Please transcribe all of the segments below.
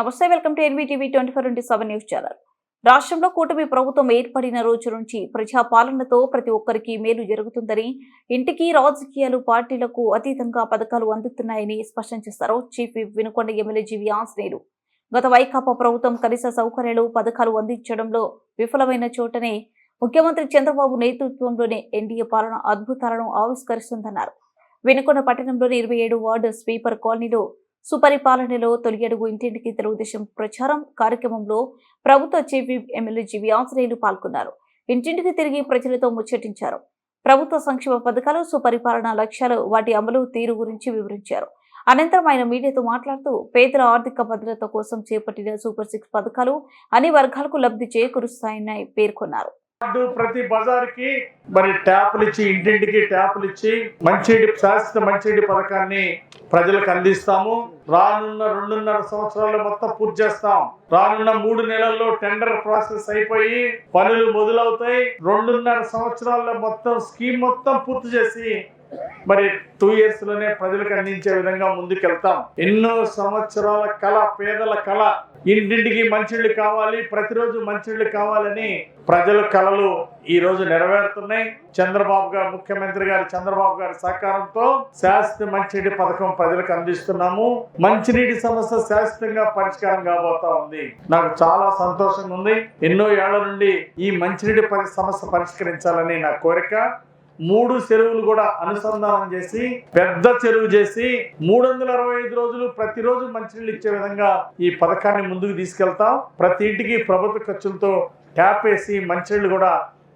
నమస్తే welcome to NVTV twenty four into seven news channel. రాష్ట్రంలో కూటమి ప్రభుత్వం ఏర్పడిన రోజు నుంచి ప్రజా పాలనతో ప్రతి ఒక్కరికి మేలు జరుగుతుందని ఇంటికి రాజకీయాలు పార్టీలకు అతీతంగా పథకాలు అందుతున్నాయని స్పష్టం చేశారు chief Vinukonda MLA GV Anjaneyulu. గత వైకాపా ప్రభుత్వం కనీస సౌకర్యాలు పథకాలు అందించడంలో విఫలమైన చోటనే ముఖ్యమంత్రి చంద్రబాబు నేతృత్వంలోనే ఎన్డీఏ పాలన అద్భుతాలను ఆవిష్కరిస్తుందన్నారు. వినుకొండ పట్టణంలోని ఇరవై ఏడు వార్డు స్వీపర్ కాలనీలో సుపరిపాలనలో తొలి అడుగు ఇంటింటికి తెలుగుదేశం ప్రచారం కార్యక్రమంలో ప్రభుత్వ చీఫ్ ఎమ్మెల్యే జీవి ఆంజనేయులు పాల్గొన్నారు. ఇంటింటికి తిరిగి ప్రజలతో ముచ్చటించారు. ప్రభుత్వ సంక్షేమ పథకాలు సుపరిపాలన లక్ష్యాలు వాటి అమలు తీరు గురించి వివరించారు. అనంతరం ఆయన మీడియాతో మాట్లాడుతూ పేదల ఆర్థిక భద్రత కోసం చేపట్టిన సూపర్ సిక్స్ పథకాలు అన్ని వర్గాలకు లబ్ధి చేకూరుస్తాయని పేర్కొన్నారు. ప్రతి బజార్కి మరి ట్యాపులు ఇచ్చి ఇంటింటికి ట్యాపులు ఇచ్చి మంచినీటి శాశ్వత మంచినీటి పథకాన్ని ప్రజలకు అందిస్తాము. రానున్న రెండున్నర సంవత్సరాల్లో మొత్తం పూర్తి చేస్తాం. రానున్న మూడు నెలల్లో టెండర్ ప్రాసెస్ అయిపోయి పనులు మొదలవుతాయి. రెండున్నర సంవత్సరాల్లో మొత్తం స్కీమ్ మొత్తం పూర్తి చేసి మరి టూ ఇయర్స్లోనే ప్రజలకు అందించే విధంగా ముందుకెళ్తాం. ఎన్నో సంవత్సరాల కళ పేదల కళ. ఇంటింటికి మంచిళ్ళు కావాలి ప్రతిరోజు మంచిళ్ళు కావాలని ప్రజల కళలు ఈ రోజు నెరవేరుతున్నాయి. చంద్రబాబు గారు ముఖ్యమంత్రి గారు చంద్రబాబు గారి సహకారంతో శాశ్వత మంచినీటి పథకం ప్రజలకు అందిస్తున్నాము. మంచినీటి సమస్య శాశ్వతంగా పరిష్కారం కాబోతా ఉంది. నాకు చాలా సంతోషంగా ఉంది. ఎన్నో ఏళ్ళ నుండి ఈ మంచినీటి సమస్య పరిష్కరించాలని నా కోరిక. మూడు చెరువులు కూడా అనుసంధానం చేసి పెద్ద చెరువు చేసి మూడు వందల అరవై ఐదు రోజులు ప్రతిరోజు మంచినీళ్ళు ఇచ్చే విధంగా ఈ పథకాన్ని ముందుకు తీసుకెళ్తాం. ప్రతి ఇంటికి ప్రభుత్వ ఖర్చులతో ట్యాప్ వేసి మంచినీళ్ళు కూడా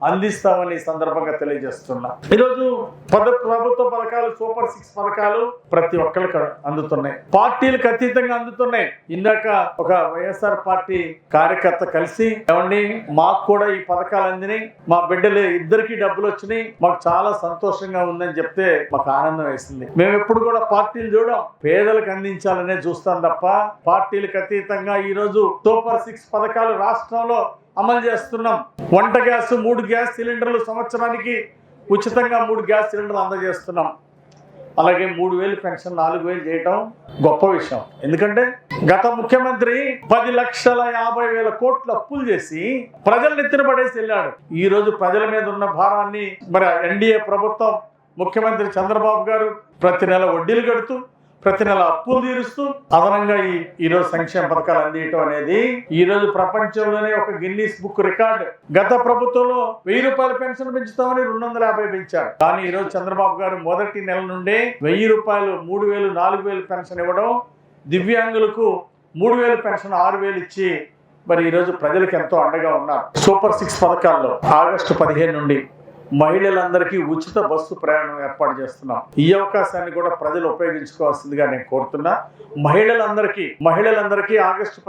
అందిస్తామని ఈ సందర్భంగా తెలియజేస్తున్నా. ఈరోజు ప్రభుత్వ పథకాలు సూపర్ సిక్స్ పథకాలు ప్రతి ఒక్కరికి అందుతున్నాయి. పార్టీలకు అతీతంగా అందుతున్నాయి. ఇందాక ఒక వైఎస్ఆర్ పార్టీ కార్యకర్త కలిసి ఏమండి మాకు కూడా ఈ పథకాలు అందినాయి. మా బిడ్డలు ఇద్దరికి డబ్బులు వచ్చినాయి. మాకు చాలా సంతోషంగా ఉందని చెప్తే మాకు ఆనందం వేసింది. మేము ఎప్పుడు కూడా పార్టీలు చూడం. పేదలకు అందించాలనే చూస్తాం తప్ప పార్టీలకు అతీతంగా ఈరోజు సూపర్ సిక్స్ పథకాలు రాష్ట్రంలో అమలు చేస్తున్నాం. వంట గ్యాస్ మూడు గ్యాస్ సిలిండర్లు సంవత్సరానికి ఉచితంగా మూడు గ్యాస్ సిలిండర్లు అందజేస్తున్నాం. అలాగే మూడు వేలు పెన్షన్ నాలుగు వేలు చేయటం గొప్ప విషయం. ఎందుకంటే గత ముఖ్యమంత్రి పది లక్షల యాభై వేల కోట్ల అప్పులు చేసి ప్రజలు నెత్తిన పడేసి వెళ్ళాడు. ఈ రోజు ప్రజల మీద ఉన్న భారాన్ని మరి ఎన్డీఏ ప్రభుత్వం ముఖ్యమంత్రి చంద్రబాబు గారు ప్రతి నెల వడ్డీలు కడుతూ ప్రతి నెల అప్పులు తీరుస్తూ అదనంగా ఈ ఈరోజు సంక్షేమ పథకాలు అందించడం అనేది ఈ రోజు ప్రపంచంలోనే ఒక గిన్నీస్ బుక్ రికార్డు. గత ప్రభుత్వంలో వెయ్యి రూపాయల పెన్షన్ పెంచుతామని రెండు వందల యాభై పెంచారు. కానీ ఈ రోజు చంద్రబాబు గారు మొదటి నెల నుండే వెయ్యి రూపాయలు మూడు వేలు నాలుగు వేలు పెన్షన్ ఇవ్వడం దివ్యాంగులకు మూడు వేలు పెన్షన్ ఆరు వేలు ఇచ్చి మరి ఈరోజు ప్రజలకు ఎంతో అండగా ఉన్నారు. సూపర్ సిక్స్ పథకాల్లో ఆగస్టు పదిహేను నుండి మహిళలందరికీ ఉచిత బస్సు ప్రయాణం ఏర్పాటు చేస్తున్నాం. ఈ అవకాశాన్ని కూడా ప్రజలు ఉపయోగించుకోవాల్సిందిగా నేను కోరుతున్నా. మహిళలందరికీ మహిళలందరికీ ఆగస్టు